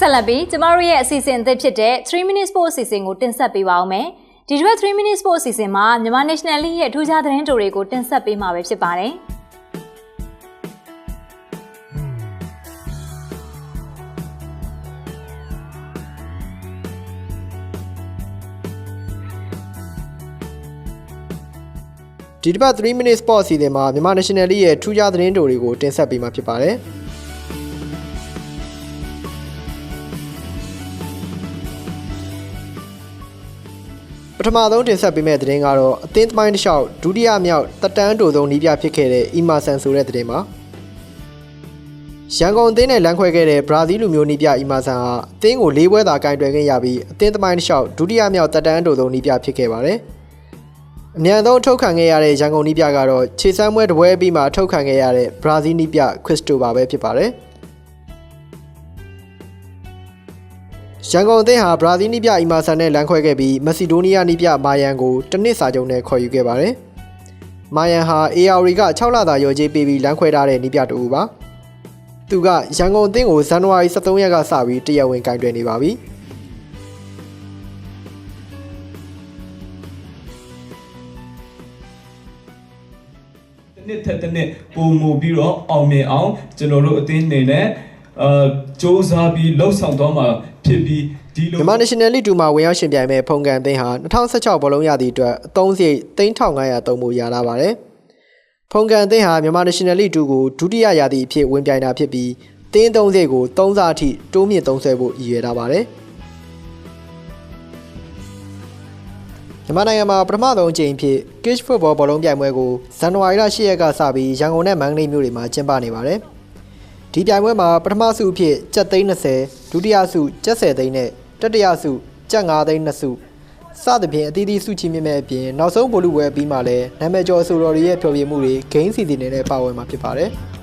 ဆက်လက်ပြီးကျမတို့ရဲ့အစီအစဉ်အသစ်ဖြစ်တဲ့3 minutes sport အစီအစဉ်ကိုတင်ဆက်ပေးပါအောင်မယ်ဒီတစ်ပတ်3 minutes sport အစီအစဉ်မှာမြန်မာ National League ရဲ့ထူးခြားသတင်းတိုတွေကိုတင်ဆက်ပေးမှာပဲဖြစ်ပါတယ်ဒီတစ်ပတ်3 minute sport အစီအစဉ်မှာမြန်မာ National League ရဲ့ထူးခြားသတင်းတိုတွေကိုတင်ဆက်ပေးမှာဖြစ်ပါတယ် ပထမဆုံးတင်ဆက်ပေးမယ့်သတင်းကတော့အသင်းသမိုင်းတစ်လျှောက်ဒုတိယမြောက်တက်တန်းတိုဆုံးနီးပြဖြစ်ခဲ့တဲ့အီမာဆန်ဆိုတဲ့သတင်းပါရန်ကုန်အသင်းနဲ့လမ်းခွဲခဲ့တဲ့ဘရာဇီးလူမျိုးနီးပြအီမာဆန်ဟာအသင်းကို၄ပွဲသာကင်တွယ်ခဲ့ရပြီးအသင်းသမိုင်းတစ်လျှောက်ဒုတိယမြောက်တက်တန်းတိုဆုံးနီးပြဖြစ်ခဲ့ပါတယ်အမြန်ဆုံးထုတ်ခံခဲ့ရတဲ့ရန်ကုန်နီးပြကတော့ခြေစမ်းပွဲတစ်ပွဲပြီးမှထုတ်ခံခဲ့ရတဲ့ဘရာဇီးနီးပြခရစ်စတိုဘာပဲဖြစ်ပါတယ် ရန်ကုန်အသင်းဟာဘရာဇီးနီးပြအီမာဆန်နဲ့လမ်းခွဲခဲ့ပြီးမက်ဆီဒိုးနီးယားနီးပြမာယန်ကိုတစ်နှစ်စာချုပ်နဲ့ခေါ်ယူခဲ့ပါတယ်။မာယန်ဟာ AR က6လသာရော်ကြေးပေးပြီးလမ်းခွဲထားတဲ့နီးပြတူပါ။သူကရန်ကုန်အသင်းကိုဇန်နဝါရီ23ရက်ကစပြီးတရားဝင်ကင်တွယ်နေပါပြီ။တစ်နှစ်ထက်တစ်နှစ်ပုံမူပြီးတော့အောင်မြင်အောင်ကျွန်တော်တို့အသင်းအနေနဲ့ အာစ조사ပြီးလှုပ်ဆောင်သွားမှာဖြစ်ပြီးဒီလိုမြန်မာ National League 2မှာဝင်ရောက်ရှင်ပြိုင်မဲ့ဖုန်ကန်အသင်းဟာ2016ဘောလုံးရသည့်အတွက်အသုံးစရိတ်3500သုံးဖို့ရလာပါတယ်။ဖုန်ကန်အသင်းဟာမြန်မာ National League 2ကိုဒုတိယရာသီအဖြစ်ဝင်ပြိုင်တာဖြစ်ပြီးအသင်းသုံးစရိတ်ကို3ဆအထိတိုးမြင့်သုံးစွဲဖို့ရည်ရွယ်ထားပါတယ်။မြန်မာနိုင်ငံမှာပထမဆုံးအကြိမ်ဖြစ် Cage Football ဘောလုံးပြိုင်ပွဲကိုဇန်နဝါရီလ10ရက်ကစပြီးရန်ကုန်နဲ့မန္တလေးမြို့တွေမှာကျင်းပနေပါတယ်။ ဒီပြိုင်ပွဲမှာပထမဆုအဖြစ်ကျပ်သိန်း20ဒုတိယဆုကျပ်10သိန်းနဲ့တတိယဆုကျပ်9သိန်း2ဆုစသဖြင့်အသီးသီးဆုချီးမြှင့်မဲ့အပြင်နောက်ဆုံးဗိုလ်လူပွဲအပြီးမှာလည်းနာမည်ကျော်အဆိုတော်တွေရဲ့ဖျော်ဖြေမှုတွေဂိမ်းစီစဉ်နေတဲ့ပါဝင်မှာဖြစ်ပါတယ်။